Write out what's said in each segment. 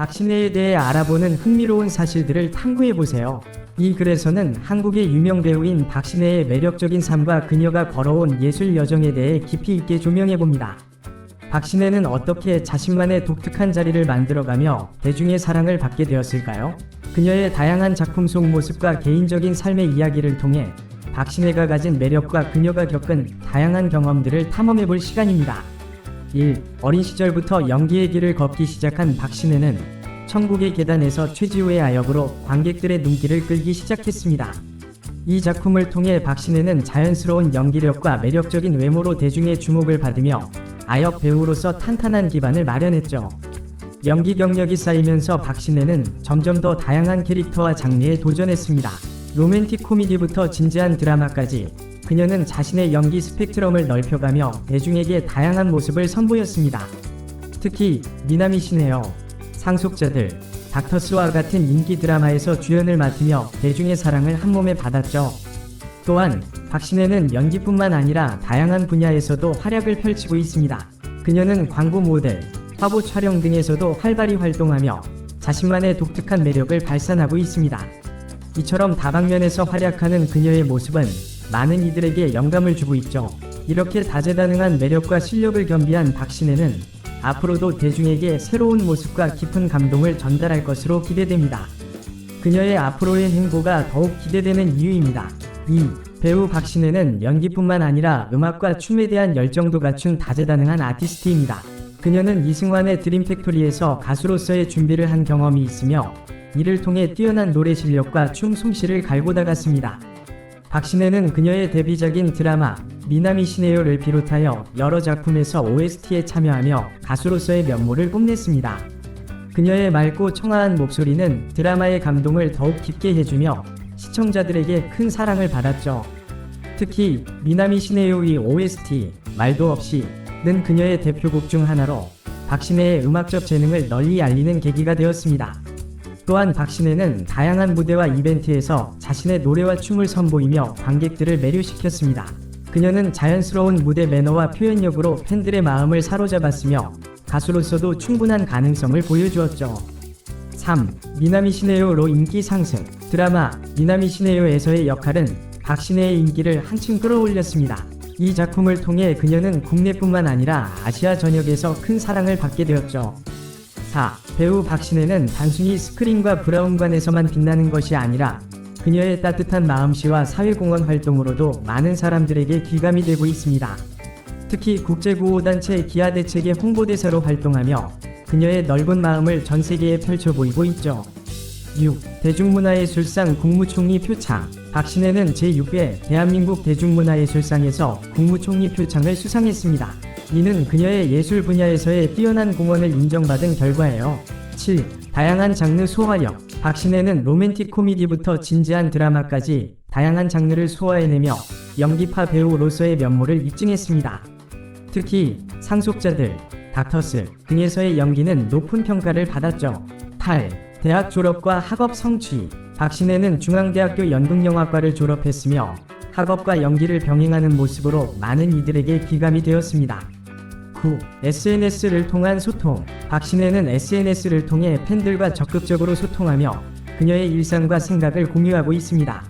박신혜에 대해 알아보는 흥미로운 사실들을 탐구해보세요. 이 글에서는 한국의 유명 배우인 박신혜의 매력적인 삶과 그녀가 걸어온 예술 여정에 대해 깊이 있게 조명해봅니다. 박신혜는 어떻게 자신만의 독특한 자리를 만들어가며 대중의 사랑을 받게 되었을까요? 그녀의 다양한 작품 속 모습과 개인적인 삶의 이야기를 통해 박신혜가 가진 매력과 그녀가 겪은 다양한 경험들을 탐험해볼 시간입니다. 1. 어린 시절부터 연기의 길을 걷기 시작한 박신혜는 천국의 계단에서 최지우의 아역으로 관객들의 눈길을 끌기 시작했습니다. 이 작품을 통해 박신혜는 자연스러운 연기력과 매력적인 외모로 대중의 주목을 받으며 아역 배우로서 탄탄한 기반을 마련했죠. 연기 경력이 쌓이면서 박신혜는 점점 더 다양한 캐릭터와 장르에 도전했습니다. 로맨틱 코미디부터 진지한 드라마까지 그녀는 자신의 연기 스펙트럼을 넓혀가며 대중에게 다양한 모습을 선보였습니다. 특히 미나미 신혜요, 상속자들, 닥터스와 같은 인기 드라마에서 주연을 맡으며 대중의 사랑을 한몸에 받았죠. 또한 박신혜는 연기뿐만 아니라 다양한 분야에서도 활약을 펼치고 있습니다. 그녀는 광고 모델, 화보 촬영 등에서도 활발히 활동하며 자신만의 독특한 매력을 발산하고 있습니다. 이처럼 다방면에서 활약하는 그녀의 모습은 많은 이들에게 영감을 주고 있죠. 이렇게 다재다능한 매력과 실력을 겸비한 박신혜는 앞으로도 대중에게 새로운 모습과 깊은 감동을 전달할 것으로 기대됩니다. 그녀의 앞으로의 행보가 더욱 기대되는 이유입니다. 2. 배우 박신혜는 연기뿐만 아니라 음악과 춤에 대한 열정도 갖춘 다재다능한 아티스트입니다. 그녀는 이승환의 드림팩토리에서 가수로서의 준비를 한 경험이 있으며 이를 통해 뛰어난 노래 실력과 춤 솜씨를 갈고 닦았습니다. 박신혜는 그녀의 데뷔작인 드라마 미나미 시네요를 비롯하여 여러 작품에서 OST에 참여하며 가수로서의 면모를 뽐냈습니다. 그녀의 맑고 청아한 목소리는 드라마의 감동을 더욱 깊게 해주며 시청자들에게 큰 사랑을 받았죠. 특히 미나미 시네요의 OST 말도 없이는 그녀의 대표곡 중 하나로 박신혜의 음악적 재능을 널리 알리는 계기가 되었습니다. 또한 박신혜는 다양한 무대와 이벤트에서 자신의 노래와 춤을 선보이며 관객들을 매료시켰습니다. 그녀는 자연스러운 무대 매너와 표현력으로 팬들의 마음을 사로잡았으며 가수로서도 충분한 가능성을 보여주었죠. 3. 미나미 시네요로 인기 상승 드라마 미나미 시네요에서의 역할은 박신혜의 인기를 한층 끌어올렸습니다. 이 작품을 통해 그녀는 국내뿐만 아니라 아시아 전역에서 큰 사랑을 받게 되었죠. 4. 배우 박신혜는 단순히 스크린과 브라운관에서만 빛나는 것이 아니라 그녀의 따뜻한 마음씨와 사회공헌 활동으로도 많은 사람들에게 귀감이 되고 있습니다. 특히 국제구호단체 기아 대책의 홍보대사로 활동하며 그녀의 넓은 마음을 전 세계에 펼쳐 보이고 있죠. 6. 대중문화예술상 국무총리 표창 박신혜는 제6회 대한민국 대중문화예술상에서 국무총리 표창을 수상했습니다. 이는 그녀의 예술 분야에서의 뛰어난 공헌을 인정받은 결과예요. 7. 다양한 장르 소화력 박신혜는 로맨틱 코미디부터 진지한 드라마까지 다양한 장르를 소화해내며 연기파 배우로서의 면모를 입증했습니다. 특히 상속자들, 닥터스 등에서의 연기는 높은 평가를 받았죠. 8. 대학 졸업과 학업 성취 박신혜는 중앙대학교 연극영화과를 졸업했으며 학업과 연기를 병행하는 모습으로 많은 이들에게 귀감이 되었습니다. 9. SNS를 통한 소통 박신혜는 SNS를 통해 팬들과 적극적으로 소통하며 그녀의 일상과 생각을 공유하고 있습니다.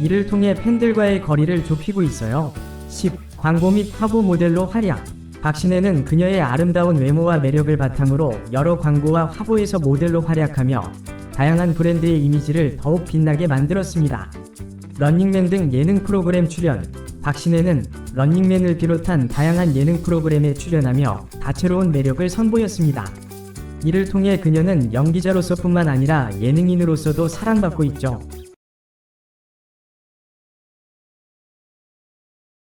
이를 통해 팬들과의 거리를 좁히고 있어요. 10. 광고 및 화보 모델로 활약 박신혜는 그녀의 아름다운 외모와 매력을 바탕으로 여러 광고와 화보에서 모델로 활약하며 다양한 브랜드의 이미지를 더욱 빛나게 만들었습니다. 런닝맨 등 예능 프로그램 출연 박신혜는 런닝맨을 비롯한 다양한 예능 프로그램에 출연하며 다채로운 매력을 선보였습니다. 이를 통해 그녀는 연기자로서뿐만 아니라 예능인으로서도 사랑받고 있죠.